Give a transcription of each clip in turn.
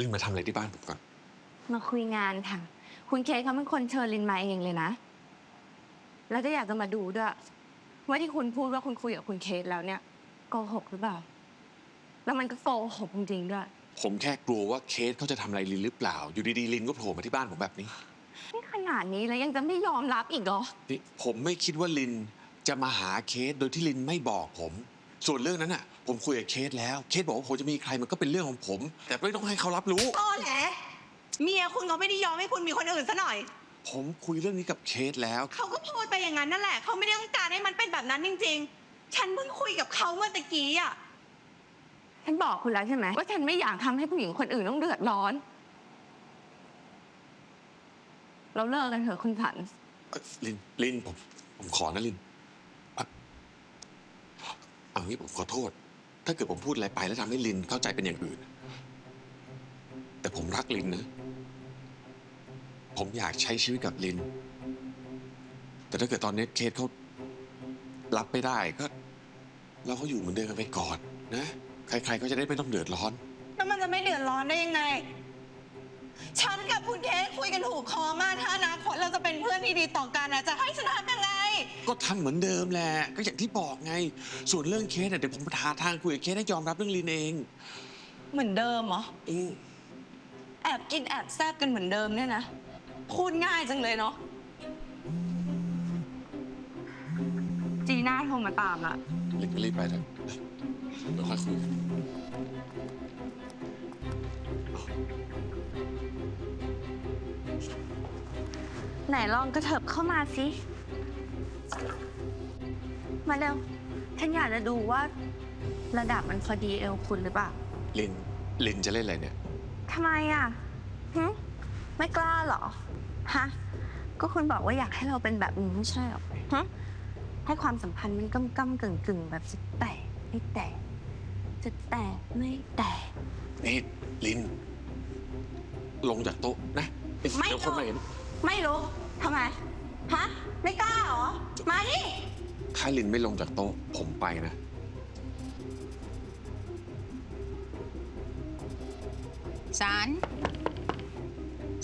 ลินมาทำอะไรที่บ้านผมก่อน มาคุยงานค่ะ คุณเคสเขาเป็นคนเชิญลินมาเองเลยนะ แล้วก็อยากจะมาดูด้วยว่าที่คุณพูดว่าคุณคุยกับคุณเคสแล้วเนี่ยโกหกหรือเปล่า แล้วมันก็โกหกจริงๆด้วย ผมแค่กลัวว่าเคสเขาจะทำอะไรลินหรือเปล่า อยู่ดีๆลินก็โผล่มาที่บ้านผมแบบนี้นี่ขนาดนี้แล้วยังจะไม่ยอมรับอีกเหรอ นี่ผมไม่คิดว่าลินจะมาหาเคสโดยที่ลินไม่บอกผม ส่วนเรื่องนั้นอะ ผมคุยกับเคสแล้ว เคสบอกว่าผมจะมีใครมันก็เป็นเรื่องของผม แต่ไม่ต้องให้เขารับรู้ ตอแหลเมียคุณเขาไม่ได้ยอมให้คุณมีคนอื่นซะหน่อย ผมคุยเรื่องนี้กับเคสแล้ว เขาก็พูดไปอย่างนั้นนั่นแหละ เขาไม่ได้ต้องการให้มันเป็นแบบนั้นจริง ๆ ฉันเพิ่งคุยกับเขาเมื่อตะกี้อะ ฉันบอกคุณแล้วใช่ไหมว่าฉันไม่อยากทำให้ผู้หญิงคนอื่นต้องเดือดร้อน เราเลิกกันเถอะคุณสัน เอ้ยลินลินผมผมขอนะลินอะ เอางี้ผมขอโทษ ถ้าเกิดผมพูดอะไรไปแล้วทำให้ลินเข้าใจเป็นอย่างอื่น แต่ผมรักลินนะ ผมอยากใช้ชีวิตกับลิน แต่ถ้าเกิดตอนนี้เคสเขารับไม่ได้ก็ เราก็อยู่เหมือนเดิมกันไปก่อนนะ ใครๆก็จะได้ไม่ต้องเดือดร้อน แล้วมันจะไม่เดือดร้อนได้ยังไง ฉันกับคุณเคสคุยกันถูกคอมากถ้าอนาคตเราจะเป็นเพื่อนที่ดีต่อกันนะจะให้ฉันทำ ก็ทำเหมือนเดิมแหละ ก็อย่างที่บอกไง ส่วนเรื่องเคสเนี่ยเดี๋ยวผมหาทางคุยกับเคสให้ยอมรับเรื่องลินเองเหมือนเดิมเหรอ อืมแอบกินแอบแซบกันเหมือนเดิมเนี่ยนะ พูดง่ายจังเลยเนาะ จีน่าโทรมาตามละลินก็รีบไปเถอะเดี๋ยวค่อยคุยกันไหนลองกระเถิบเข้ามาสิ มาเร็ว ฉันอยากจะดูว่าระดับมันพอดีเอวคุณหรือเปล่าลิน ลินจะเล่นอะไรเนี่ย ทำไมอะหึไม่กล้าเหรอ ฮะ ก็คุณบอกว่าอยากให้เราเป็นแบบนี้ไม่ใช่เหรอฮะให้ความสัมพันธ์มันก้ำก้ำกึ่งกึ่งๆ แบบจะแตกไม่แตกจะแตกไม่แตก นี่ลิน ลงจากโต๊ะนะไม่เดี๋ยวคนมาเห็น ไม่รู้ทำไม ฮะ ไม่กล้าเหรอ มานี่ ถ้าลินไม่ลงจากโต๊ะ ผมไปนะ สาร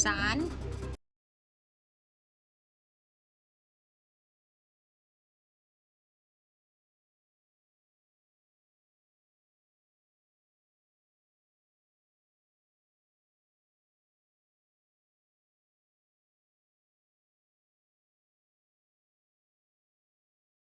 สาร